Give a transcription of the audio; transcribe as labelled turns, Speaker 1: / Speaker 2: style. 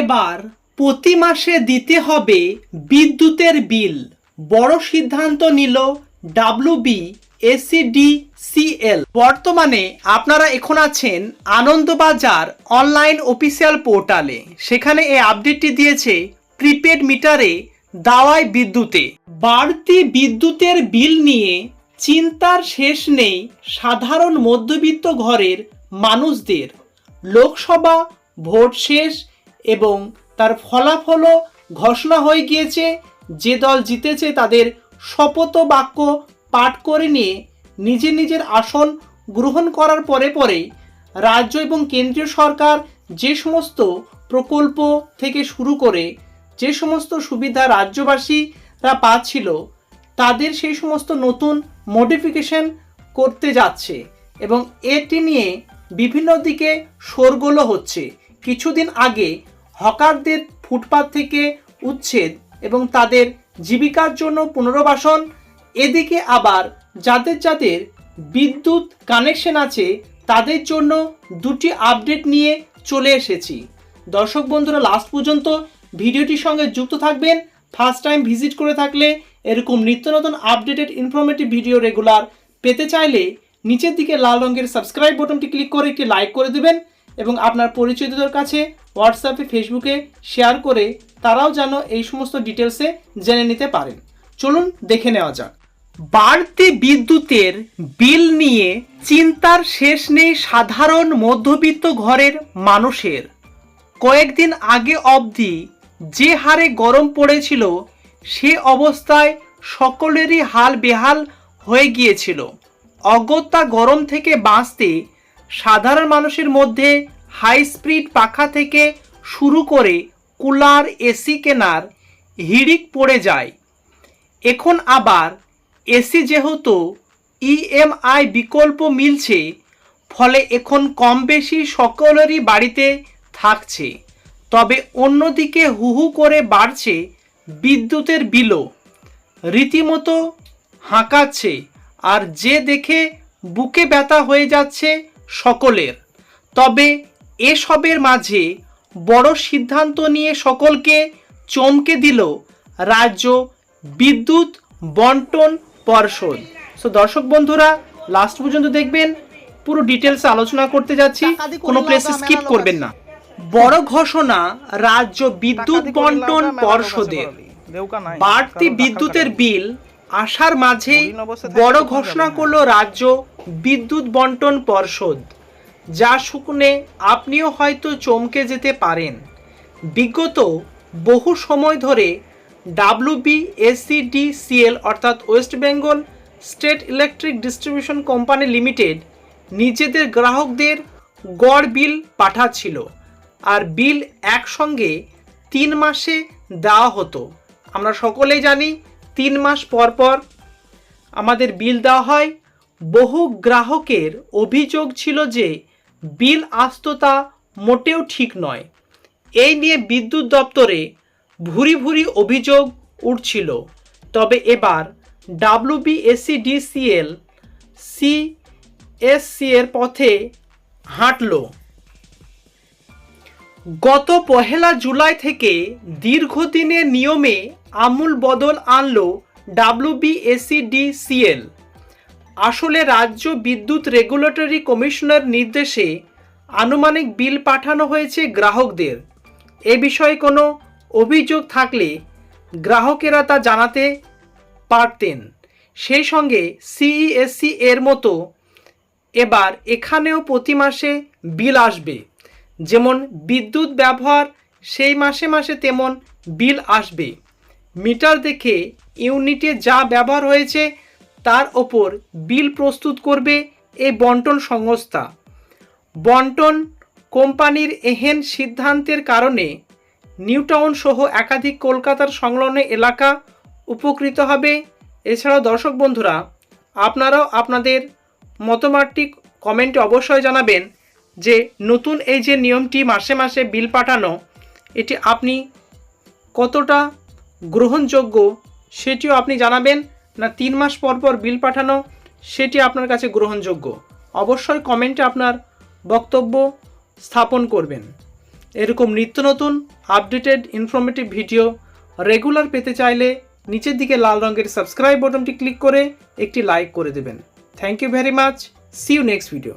Speaker 1: এবার প্রতি মাসে দিতে হবে বিদ্যুতের বিল। বড় সিদ্ধান্ত নিল ডাব্লিউবি এসিডি সিএল বর্তমানে আপনারা এখন আছেন আনন্দবাজার অনলাইন অফিসিয়াল পোর্টালে। সেখানে এই আপডেটটি দিয়েছে প্রিপেড মিটারে দাওয়ায় বিদ্যুতে। বাড়তি বিদ্যুতের বিল নিয়ে চিন্তার শেষ নেই সাধারণ মধ্যবিত্ত ঘরের মানুষদের। লোকসভা ভোট শেষ এবং তার ফলাফলও ঘোষণা হয়ে গিয়েছে, যে দল জিতেছে তাদের শপথ বাক্য পাঠ করে নিয়ে নিজের নিজের আসন গ্রহণ করার পরে পরে রাজ্য এবং কেন্দ্রীয় সরকার যে সমস্ত প্রকল্প থেকে শুরু করে যে সমস্ত সুবিধা রাজ্যবাসীরা পাচ্ছিল, তাদের সেই সমস্ত নতুন মডিফিকেশন করতে যাচ্ছে এবং এটি নিয়ে বিভিন্ন দিকে শোরগোলও হচ্ছে। কিছুদিন আগে হকারদের ফুটপাত থেকে উচ্ছেদ এবং তাদের জীবিকার জন্য পুনর্বাসন। এদিকে আবার যাদের যাদের বিদ্যুৎ কানেকশন আছে, তাদের জন্য দুটি আপডেট নিয়ে চলে এসেছি। দর্শক বন্ধুরা লাস্ট পর্যন্ত ভিডিওটির সঙ্গে যুক্ত থাকবেন। ফার্স্ট টাইম ভিজিট করে থাকলে এরকম নিত্য নতুন আপডেটেড ইনফরমেটিভ ভিডিও রেগুলার পেতে চাইলে নিচের দিকে লাল রঙের সাবস্ক্রাইব বাটনটি ক্লিক করে একটি লাইক করে দেবেন। এবং আপনার পরিচিতদের কাছে হোয়াটসঅ্যাপে ফেসবুকে শেয়ার করে তারাও যেন এই সমস্ত ডিটেলসে জেনে নিতে পারেন। চলুন দেখে নেওয়া যাক। বাড়তি বিদ্যুতের বিল নিয়ে চিন্তার শেষ নেই সাধারণ মধ্যবিত্ত ঘরের মানুষের। কয়েকদিন আগে অবধি যে হারে গরম পড়েছিল, সে অবস্থায় সকলেরই হাল বেহাল হয়ে গিয়েছিল। অগত্যা গরম থেকে বাঁচতে সাধারণ মানুষের মধ্যে হাই স্পিড পাখা থেকে শুরু করে কুলার এসি কেনার হিড়িক পড়ে যায়। এখন আবার এসি যেহেতু ইএমআই বিকল্প মিলছে, ফলে এখন কম বেশি সকলেরই বাড়িতে থাকছে। তবে অন্যদিকে হু হু করে বাড়ছে বিদ্যুতের বিলও। রীতিমতো হাঁকাচ্ছে, আর যে দেখে বুকে ব্যথা হয়ে যাচ্ছে সকলের। তবে এসবের মাঝে বড় সিদ্ধান্ত নিয়ে সকলকে চমকে দিল রাজ্য বিদ্যুৎ বন্টন পর্ষদ। সো দর্শক বন্ধুরা লাস্ট পর্যন্ত দেখবেন পুরো ডিটেলস আলোচনা করতে যাচ্ছি কোনো প্লেসে স্কিপ করবেন না। বড় ঘোষণা রাজ্য বিদ্যুৎ বন্টন পর্ষদের। বাড়তি বিদ্যুতের বিল আসার মাঝেই বড় ঘোষণা করল রাজ্য বিদ্যুৎ বন্টন পর্ষদ যা শুকনে আপনিও হয়তো চমকে যেতে পারেন। বিগত বহু সময় ধরে ডাব্লিউবি এসিডিসিএল অর্থাৎ West Bengal state electric distribution company limited নিজেদের গ্রাহকদের গড় বিল পাঠাচ্ছিল আর বিল একসঙ্গে তিন মাসে দেওয়া হতো। আমরা সকলেই জানি তিন মাস পর পর আমাদের বিল দেওয়া হয়। বহু গ্রাহকের অভিযোগ ছিল যে বিল আসতো তা মোটেও ঠিক নয়। এই নিয়ে বিদ্যুৎ দপ্তরে ভুরি ভুরি অভিযোগ উঠছিল। তবে এবার ডাব্লিউবিএসসিডিসিএল সিএসসি এর পথে হাঁটলো। গত পহেলা জুলাই থেকে দীর্ঘদিনের নিয়মে আমূল বদল আনলো ডাব্লিউবিএসিডিসিএল আসলে রাজ্য বিদ্যুৎ রেগুলেটরি কমিশনার নির্দেশে আনুমানিক বিল পাঠানো হয়েছে গ্রাহকদের। এ বিষয়ে কোনো অভিযোগ থাকলে গ্রাহকেরা তা জানাতে পারতেন। সেই সঙ্গে সিইএসসি এর মতো এবার এখানেও প্রতি মাসে বিল আসবে। যেমন বিদ্যুৎ ব্যবহার সেই মাসে মাসে তেমন বিল আসবে। মিটার দেখে ইউনিটে যা ব্যবহার হয়েছে তার ওপর বিল প্রস্তুত করবে এই বন্টন সংস্থা। বন্টন কোম্পানির এহেন সিদ্ধান্তের কারণে নিউটাউন সহ একাধিক কলকাতার সংলগ্ন এলাকা উপকৃত হবে। এছাড়াও দর্শক বন্ধুরা, আপনারাও আপনাদের মতামতটি কমেন্টে অবশ্যই জানাবেন যে নতুন এই যে নিয়মটি মাসে মাসে বিল পাঠানো, এটি আপনি কতটা গ্রহণযোগ্য, সেটিও আপনি জানাবেন না তিন মাস পর পর বিল পাঠানো, সেটি আপনার কাছে গ্রহণযোগ্য। অবশ্যই কমেন্টে আপনার বক্তব্য স্থাপন করবেন। এরকম নিত্য নতুন, আপডেটেড ইনফরমেটিভ ভিডিও রেগুলার পেতে চাইলে নিচের দিকে লাল রঙের সাবস্ক্রাইব বটনটি ক্লিক করে একটি লাইক করে দেবেন। Thank you very much see you next video